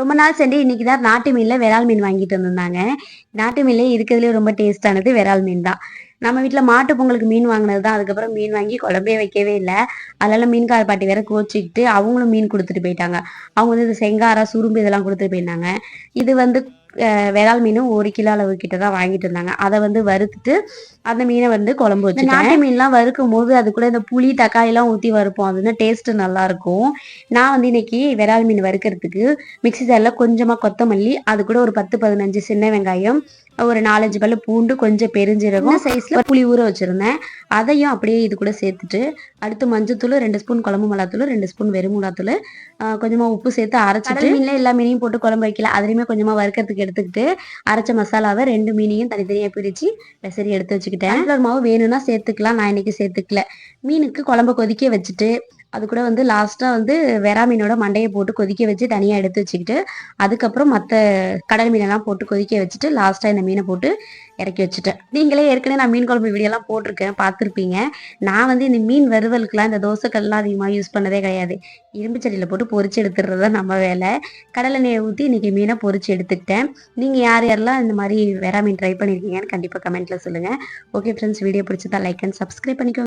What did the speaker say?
ரொம்ப நாள் சென்று இன்னைக்கு தான் நாட்டு மீனில் விரால் மீன் வாங்கிட்டு வந்திருந்தாங்க. நாட்டு மீன்லேயே இருக்கிறதுலே ரொம்ப டேஸ்டானது விரால் மீன் தான். நம்ம வீட்டில் மாட்டு பொங்கலுக்கு மீன் வாங்கினது தான். அதுக்கப்புறம் மீன் வாங்கி குழம்பே வைக்கவே இல்லை. அதனால மீன்கார பாட்டி வேற கோச்சிக்கிட்டு அவங்களும் மீன் கொடுத்துட்டு போயிட்டாங்க. அவங்க வந்து இது செங்காரா சுரும்பு இதெல்லாம் கொடுத்துட்டு போயிருந்தாங்க. இது வந்து விரால் மீனும் ஒரு கிலோ அளவு கிட்ட தான் வாங்கிட்டு இருந்தாங்க. அதை வந்து வறுத்துட்டு அந்த மீனை வந்து குழம்பு வச்சு நாட்டு மீன்லாம் வறுக்கும் போது அது கூட இந்த புளி தக்காளி எல்லாம் ஊற்றி வறுப்போம். அது வந்து டேஸ்ட் நல்லா இருக்கும் நான் வந்து இன்னைக்கு விரால் மீன் வறுக்கிறதுக்கு மிக்சி ஜாரில் கொஞ்சமாக கொத்தமல்லி அது கூட ஒரு பத்து பதினஞ்சு சின்ன வெங்காயம் ஒரு நாலஞ்சு பல்லு பூண்டு கொஞ்சம் பெருஞ்சீரகம் சைஸ்ல புளி ஊற வச்சிருந்தேன். அதையும் அப்படியே இது கூட சேர்த்துட்டு அடுத்து மஞ்சத்தூள் ரெண்டு ஸ்பூன் குழம்பு மிளகாத்தூள் ரெண்டு ஸ்பூன் வெறும் மிளகாத்தூள் கொஞ்சமா உப்பு சேர்த்து அரைச்சிட்டு மீன்ல எல்லா மீனையும் போட்டு குழம்பு வைக்கல. அதுலயுமே கொஞ்சமா வறுக்கிறதுக்கு எடுத்துக்கிட்டு அரைச்ச மசாலாவை ரெண்டு மீனையும் தனித்தனியா பிரிச்சு பெசரி எடுத்து வச்சுக்கிட்டேன். மாவு வேணும்னா சேர்த்துக்கலாம். நான் இன்னைக்கு சேர்த்துக்கல. மீனுக்கு குழம்பு கொதிக்க வச்சுட்டு அது கூட வந்து லாஸ்ட்டாக வந்து வெறா மீனோட மண்டையை போட்டு கொதிக்க வச்சு தனியாக எடுத்து வச்சுக்கிட்டு அதுக்கப்புறம் மற்ற கடல் மீனெல்லாம் போட்டு கொதிக்க வச்சுட்டு லாஸ்ட்டாக இந்த மீனை போட்டு இறக்கி வச்சுட்டேன். நீங்களே ஏற்கனவே நான் மீன் குழம்பு வீடியோலாம் போட்டிருக்கேன் பார்த்துருப்பீங்க. நான் வந்து இந்த மீன் வறுவலுக்குலாம் இந்த தோசைக்கல்லாம் அதிகமாக யூஸ் பண்ணதே கிடையாது. இரும்பு செடியில் போட்டு பொறிச்சு எடுத்துடுறது தான் நம்ம வேலை. கடலை எண்ணெயை ஊற்றி இன்றைக்கி மீனை பொறிச்சு எடுத்துக்கிட்டேன். நீங்கள் யார் யாரெல்லாம் இந்த மாதிரி வெறா மீன் ட்ரை பண்ணியிருக்கீங்கன்னு கண்டிப்பாக கமெண்ட்டில் சொல்லுங்கள் ஓகே ஃப்ரெண்ட்ஸ் வீடியோ பிடிச்சதா லைக் அண்ட் சப்ஸ்கிரைப் பண்ணிக்கோங்க.